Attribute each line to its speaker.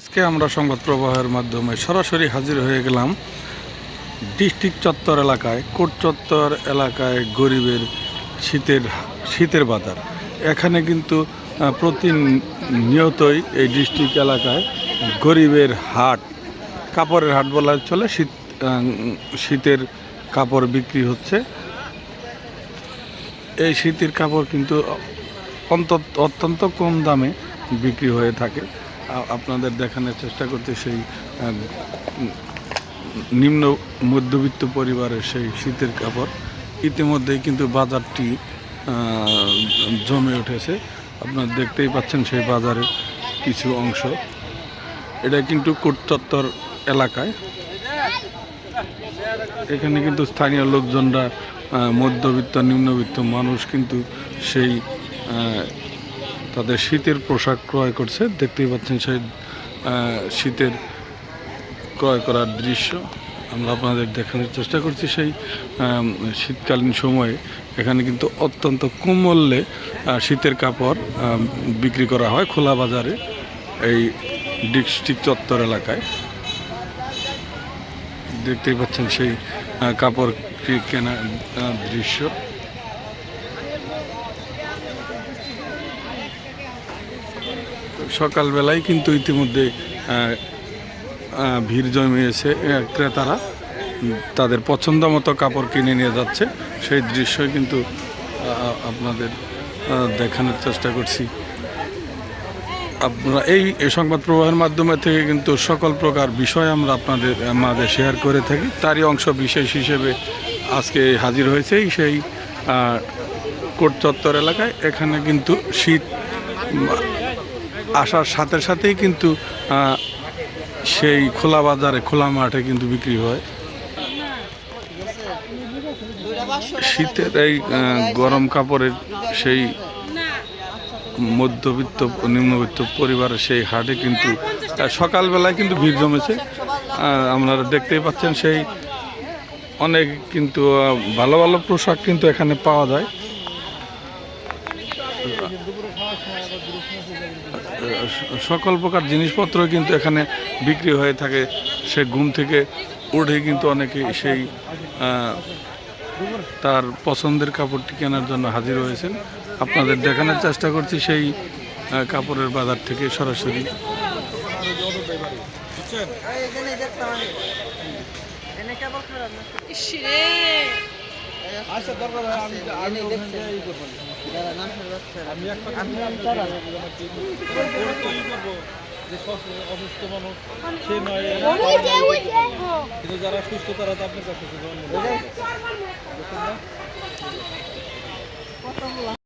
Speaker 1: আজকে আমরা সংবাদ প্রবাহের মাধ্যমে সরাসরি হাজির হয়ে গেলাম ডিস্ট্রিক্ট চত্বর এলাকায় কোট চত্বর এলাকায় গরিবের শীতের শীতের বাজার। এখানে কিন্তু প্রতিনিয়তই এই ডিস্ট্রিক্ট এলাকায় গরিবের হাট, কাপড়ের হাট বলা চলে, শীত শীতের কাপড় বিক্রি হচ্ছে। এই শীতের কাপড় কিন্তু অন্তত, অত্যন্ত কম দামে বিক্রি হয়ে থাকে। আপনাদের দেখানোর চেষ্টা করতে সেই নিম্ন মধ্যবিত্ত পরিবারের সেই শীতের কাপড়। ইতিমধ্যেই কিন্তু বাজারটি জমে উঠেছে। আপনারা দেখতেই পাচ্ছেন সেই বাজারের কিছু অংশ। এটা কিন্তু কোটচত্বর এলাকায়। এখানে কিন্তু স্থানীয় লোকজনরা মধ্যবিত্ত, নিম্নবিত্ত মানুষ কিন্তু সেই তাদের শীতের পোশাক ক্রয় করছে। দেখতেই পাচ্ছেন সেই শীতের ক্রয় করার দৃশ্য। আমরা আপনাদের দেখানোর চেষ্টা করছি সেই শীতকালীন সময়ে। এখানে কিন্তু অত্যন্ত কম মূল্যে শীতের কাপড় বিক্রি করা হয় খোলা বাজারে এই ডিস্ট্রিক্ট চত্বর এলাকায়। দেখতেই পাচ্ছেন সেই কাপড় কেনা দৃশ্য। সকালবেলায় কিন্তু ইতিমধ্যে ভিড় জমিয়েছে ক্রেতারা। তাদের পছন্দ মতো কাপড় কিনে নিয়ে যাচ্ছে। সেই দৃশ্যই কিন্তু আপনাদের দেখানোর চেষ্টা করছি। আপনারা এই সংবাদ প্রবাহের মাধ্যমে থেকে কিন্তু সকল প্রকার বিষয় আমরা আপনাদের মাঝে শেয়ার করে থাকি। তারই অংশ বিশেষ হিসেবে আজকে হাজির হয়েছে সেই কোট চত্বর এলাকায়। এখানে কিন্তু শীত আসার সাথে সাথেই কিন্তু সেই খোলা বাজারে, খোলা মাঠে কিন্তু বিক্রি হয়। শীতের এই গরম কাপড়ের সেই মধ্যবিত্ত, নিম্নবিত্ত পরিবারের সেই হাটে কিন্তু সকালবেলায় কিন্তু ভিড় জমেছে। আপনারা দেখতেই পাচ্ছেন সেই অনেক কিন্তু ভালো ভালো পোশাক কিন্তু এখানে পাওয়া যায়। সকল প্রকার জিনিসপত্র কিন্তু এখানে বিক্রি হয়ে থাকে সে ঘুম থেকে উঠে কিন্তু অনেকে সেই তার পছন্দের কাপড়টি কেনার জন্য হাজির হয়েছেন আপনাদের দেখানোর চেষ্টা করছি সেই কাপড়ের বাজার থেকে সরাসরি
Speaker 2: আচ্ছা দরকার যে অসুস্থ মানুষ সে নয় কিন্তু যারা সুস্থ তারা তো আপনার কাছে